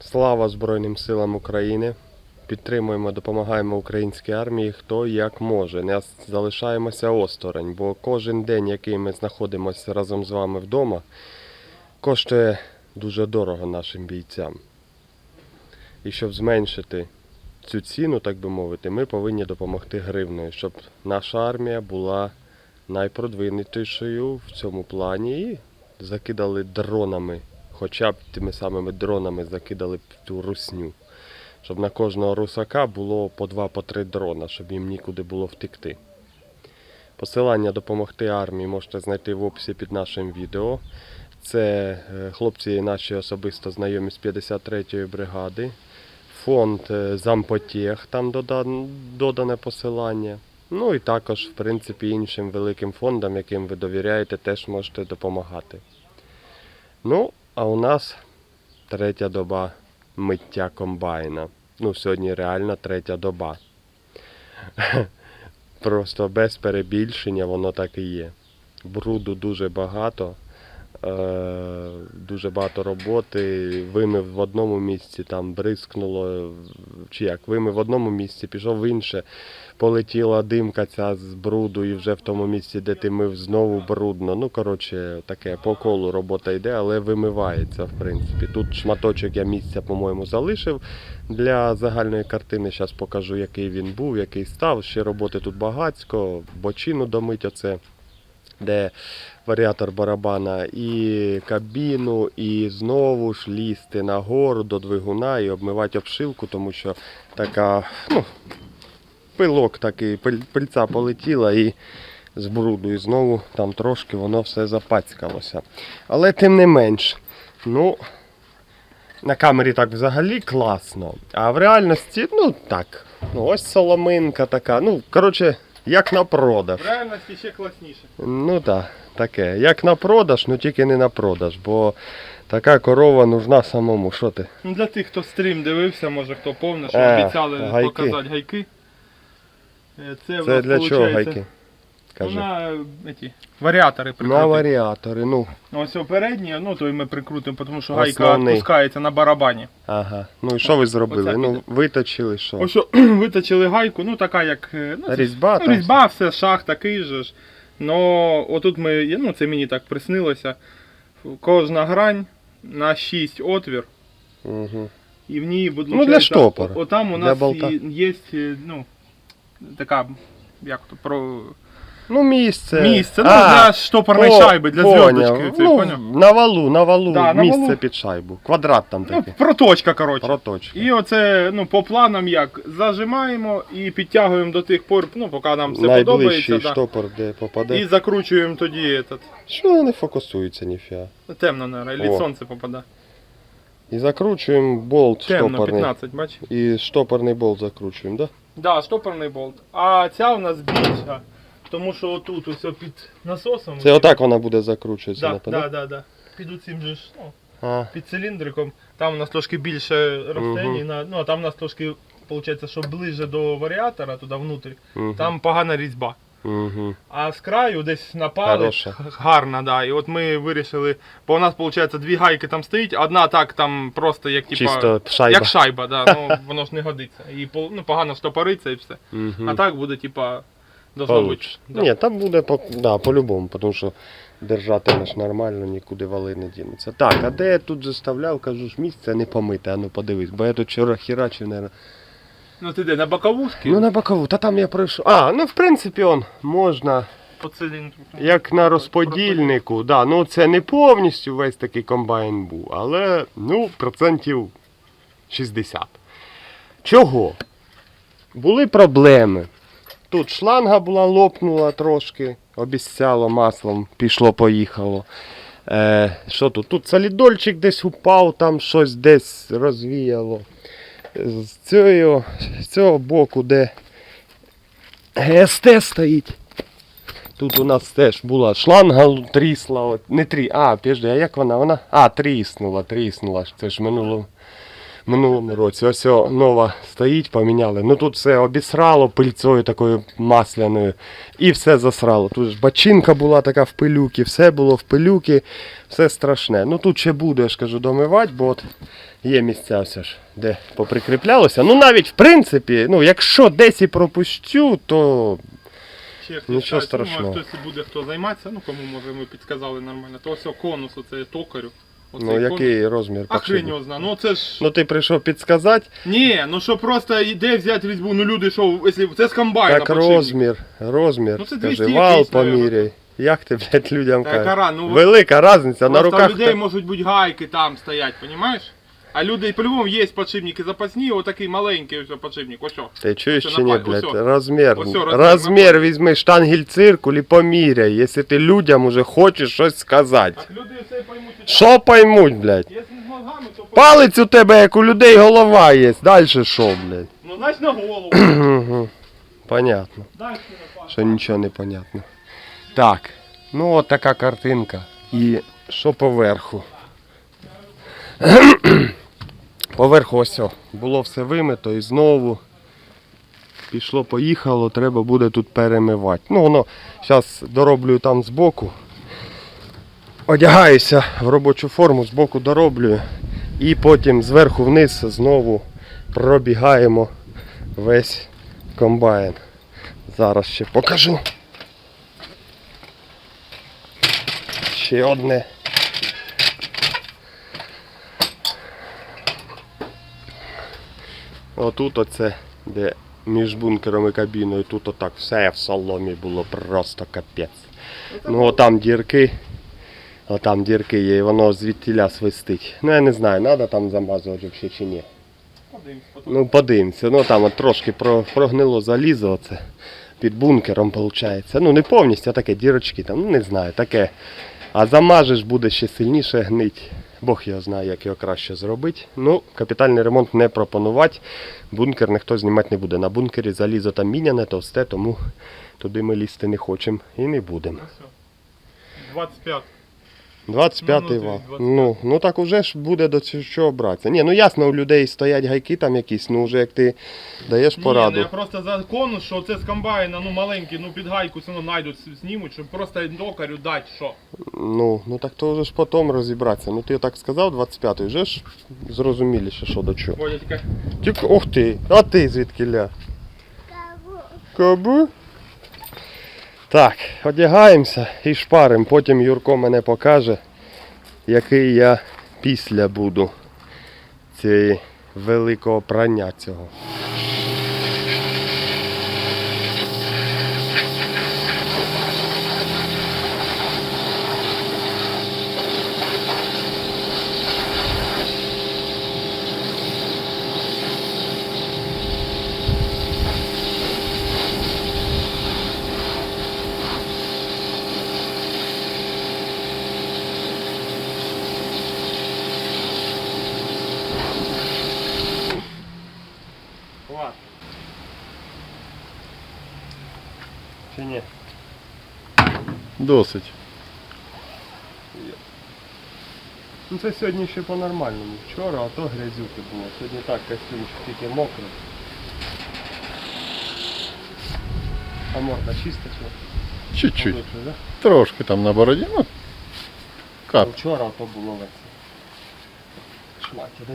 Слава Збройним силам України! Підтримуємо, допомагаємо українській армії хто як може. Не залишаємося осторонь, бо кожен день, який ми знаходимося разом з вами вдома, коштує дуже дорого нашим бійцям. І щоб зменшити цю ціну, так би мовити, ми повинні допомогти гривною, щоб наша армія була найпродвинутішою в цьому плані і закидали дронами, хоча б тими самими дронами закидали б ту русню. Щоб на кожного русака було по два, по три дрона, щоб їм нікуди було втекти. Посилання допомогти армії можете знайти в описі під нашим відео. Це е, хлопці наші особисто знайомі з 53-ї бригади. Фонд е, Зампотєх, там додане посилання. Ну і також, в принципі, іншим великим фондам, яким ви довіряєте, теж можете допомагати. Ну, а у нас третя доба миття комбайна. Ну, сьогодні реально третя доба. Просто без перебільшення воно так і є. Бруду дуже багато. Е, дуже багато роботи. Вимив в одному місці, там бризкнуло, чи як, вимив в одному місці, пішов в інше, полетіла димка ця з бруду, і вже в тому місці, де ти мив, знову брудно. Ну, коротше, таке по колу робота йде, але вимивається, в принципі. Тут шматочок я місця, по-моєму, залишив для загальної картини. Зараз покажу, який він був, який став. Ще роботи тут багацько, бочину домить оце де варіатор барабана, і кабіну, і знову ж лізти нагору до двигуна і обмивати обшивку, тому що така, ну, пилок такий, пильця полетіла і з бруду, і знову там трошки воно все запацькалося. Але тим не менш, ну, на камері так взагалі класно, а в реальності, ну так, ну ось соломинка така, ну, коротше, як на продаж. В реальності ще класніше. Ну так, таке. Як на продаж, ну тільки не на продаж, бо така корова нужна самому. Що ти? Ну, для тих, хто стрім дивився, може хто повне, що А, обіцяли Е, гайки. показати гайки. Е, Це, Це для чого гайки? Ну, Кажи. на ті, варіатори На варіатори, ну, Ну, ось передні, ну то ми прикрутимо, тому що Основний. гайка відпускається на барабані. ага. Ну і що ви зробили? Оця Ну, піде. виточили що? Ось виточили гайку, ну така як. е, Ну, це ж- Різьба ну, там? різьба, все, шах такий же ж. Но отут ми, ну це мені так приснилося. Кожна грань на 6 отвір. Угу. І в ній, будь Ну, для штопора, Отам у для нас болта. є, е, ну, така, як то, про Ну, місце. місце, ну, А, для штопорної по- шайби, для поняв. зв'язочки. Ну, поняв? на валу, на валу, Да, на місце валу. під шайбу. Квадрат там Ну, такий. проточка, коротше. Проточка. І оце, ну, по планам як, зажимаємо і підтягуємо до тих пор, ну, поки нам все Найближчий подобається. Да. штопор, де попаде. І закручуємо тоді этот, Що не фокусується ніфіга. темно, наверное, О. і сонце попаде. І закручуємо болт Темно, штопорний. 15, бач? І штопорний болт закручуємо, так? Да, штопорний болт. А ця у нас більша, тому що отут ось під насосом. Це отак вона буде закручуватися, Да, напевно? да, да, да. Під оцим же ж, ну, А, під циліндриком. Там у нас трошки більше розстояння, Мгм. на, ну а там у нас трошки, виходить, що ближче до варіатора, туди внутрі, угу. там погана різьба. Угу. А з краю десь на палець Хороша. г- гарна, да. І от ми вирішили, бо у нас, виходить, дві гайки там стоїть, одна так там просто як типа. Чисто шайба. Як шайба, да, ну воно ж не годиться. І по- ну, погано штопориться і все. Угу. А так буде, типа, должно бути. Да. Ні, там буде по, да, по-любому, тому що держатимеш нормально, нікуди вали не дінеться. Так, а де я тут заставляв, кажу ж, місце не помите, а ну подивись, бо я тут вчора херачив, наверное. Ну ти де, на бокову? Ну на бокову, та там я пройшов. А, ну в принципі он можна, як на розподільнику. Да, ну це не повністю весь такий комбайн був, але ну, процентів 60. Чого? Були проблеми. Тут шланга була лопнула трошки, обіцяло маслом, пішло-поїхало. Е, що тут? Тут солідольчик десь упав, там щось десь розвіяло. З цього, з цього боку, де ГСТ стоїть. Тут у нас теж була шланга трісла. От, не трі, а, піжди, а як вона? Вона? А, тріснула, тріснула. Це ж минуло, минулому році. Ось нова стоїть, поміняли. Ну тут все обісрало пильцою такою масляною. І все засрало. Тут ж бачинка була така в пилюки, все було в пилюки, все страшне. Ну тут ще буде, я ж кажу, домивати, бо от є місця все ж, де поприкріплялося. Ну навіть в принципі, ну якщо десь і пропущу, то Ще Нічого ну, страшного. хтось буде хто займатися, ну кому може ми підказали нормально. То ось конус, оце токарю. Оцей ну який розмір А хрень його зна. Ну це ж. Ну ти прийшов підсказати, Ні, ну що просто іде взяти різьбу, ну люди що, якщо це з комбайна так подшипник. розмір, розмір. Ну, це Скажи, 200 вал якийсь, поміряй. Як ти, блядь, людям Та кажеш? ну, Велика різниця, на Просто руках. у людей та- можуть бути гайки там стоять, понімаєш? А люди по-любому є подшипники запасні, отакий маленький ось подшипник, ось що. Ти чуєш Ось чи ні, на паль- блядь? ось о. Розмір. Ось о, розмір Розмір візьми штангель циркуль і поміряй, якщо ти людям уже хочеш щось сказати. Так люди все поймуть. і так. Що поймуть, блядь? Якщо з мозгами, то по- Палець у тебе, як у людей голова є. Далі що, блядь? Ну, значить на голову. Мгм. Понятно. Дальше на палець. Що нічого не понятно. Так, ну от така картинка. І що поверху? Поверху ось було все вимито і знову пішло, поїхало, треба буде тут перемивати. Ну воно зараз дороблюю там збоку. Одягаюся в робочу форму, збоку дороблюю. І потім зверху вниз знову пробігаємо весь комбайн. Зараз ще покажу. Ще одне. Отут оце, де між бункером і кабіною, тут отак все в соломі було просто капець. Ну отам дірки. Отам дірки є, і воно звідтіля свистить. Ну я не знаю, треба там замазувати взагалі чи ні. Ну подивимося, ну там от трошки прогнило залізо оце під бункером виходить. Ну не повністю, а таке дірочки там, ну не знаю, таке. А замажеш буде ще сильніше гнить. Бог його знає, як його краще зробити. Ну, капітальний ремонт не пропонувати. Бункер ніхто знімати не буде. На бункері залізо там міняне, товсте, тому туди ми лізти не хочемо і не будемо. Ну, 25. 25-й Ну, ну, вал. Ну, ну так уже ж буде до цього чого братися. Ні, ну ясно, у людей стоять гайки там якісь, ну вже як ти даєш Ні, пораду. ну я просто за конус, що це з комбайна, ну маленький, ну під гайку все одно знайдуть, знімуть, щоб просто токарю дати, що. Ну, ну так то вже ж потім розібратися. Ну ти так сказав, 25-й, вже ж зрозуміліше, що до чого. Бодя тільки ух ти, а ти звідки ля? Кабу. Так, одягаємося і шпарим. Потім Юрко мене покаже, який я після буду цієї великого прання цього. Досить. Ну це сьогодні ще по-нормальному. Вчора, а то грязюки було. Сьогодні так костюмчик тільки мокрий. А морда чиста чи? Чуть-чуть. Лучше, да? Трошки там на бороді. Ну, кап. Вчора то було весело. Шматі, де?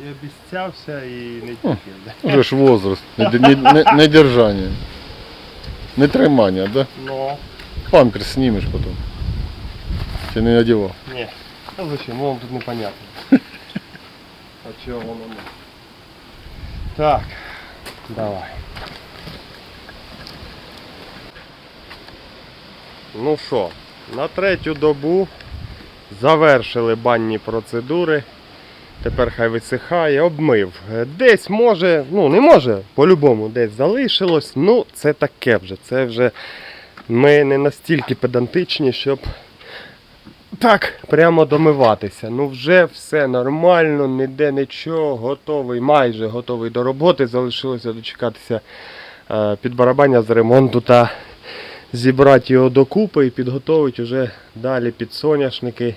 І обіцявся і не тільки. да? Уже ж возраст. Не, не, не, не держання. Не тримання, да? Ну, Памперс знімеш потім. Чи не надівав? ні. Та зачем? Воно тут непонятно. А чого воно? Так, давай. Ну що, на третю добу завершили банні процедури. Тепер хай висихає, обмив. Е, Десь може, ну не може, по-любому десь залишилось. Ну, це таке вже. Це вже ми не настільки педантичні, щоб так прямо домиватися. Ну вже все нормально, ніде нічого, готовий, майже готовий до роботи. Залишилося дочекатися е, підбарабання з ремонту та зібрати його докупи і підготувати вже далі під соняшники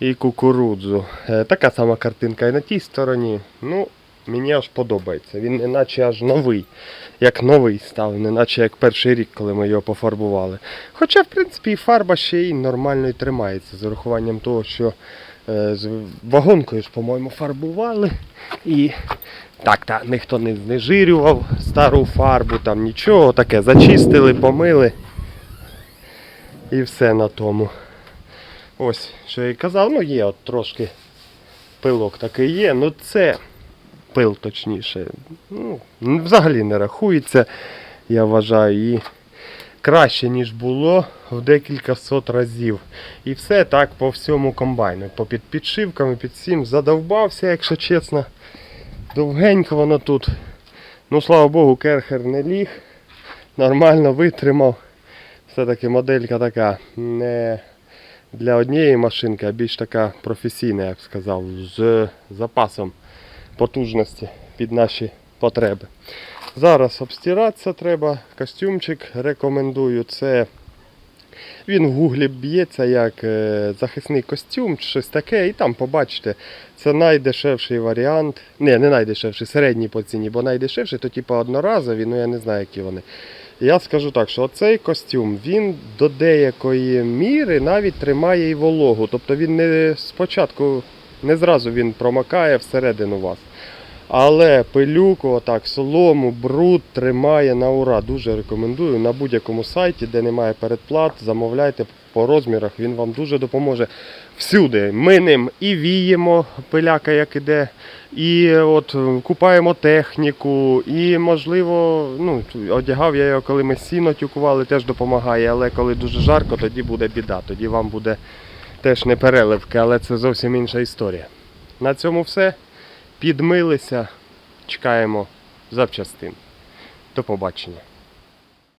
і кукурудзу. Е, Така сама картинка і на тій стороні. Ну, мені аж подобається. Він не наче аж новий, як новий став, не наче як перший рік, коли ми його пофарбували. Хоча, в принципі, і фарба ще й нормально і тримається, з урахуванням того, що е, з вагонкою ж, по-моєму, фарбували. І так, так, ніхто не знежирював стару фарбу, там нічого, таке зачистили, помили. І все на тому. Ось, що я і казав, ну є от трошки пилок такий є, ну це пил точніше. Ну, взагалі не рахується, я вважаю, і краще, ніж було в декілька сот разів. І все так по всьому комбайну. По під підшивками, під всім задовбався, якщо чесно. Довгенько воно тут. Ну, слава Богу, керхер не ліг. Нормально витримав. Все-таки моделька така не для однієї машинки, а більш така професійна, я б сказав, з запасом потужності під наші потреби. Зараз обстиратися треба. Костюмчик рекомендую. Це він в гуглі б'ється як е, захисний костюм, щось таке, і там побачите, це найдешевший варіант. Не, не найдешевший, середній по ціні, бо найдешевший то типу одноразові, ну я не знаю, які вони. Я скажу так, що цей костюм він до деякої міри навіть тримає і вологу. Тобто він не спочатку, не зразу він промакає всередину вас. Але пилюку, отак, солому, бруд тримає на ура. Дуже рекомендую на будь-якому сайті, де немає передплат, замовляйте по розмірах, він вам дуже допоможе всюди. Ми ним і віємо, пиляка як іде, і от купаємо техніку, і можливо, ну, одягав я його, коли ми сіно тюкували, теж допомагає, але коли дуже жарко, тоді буде біда, тоді вам буде теж не переливки, але це зовсім інша історія. На цьому все. Підмилися, чекаємо запчастин. До побачення.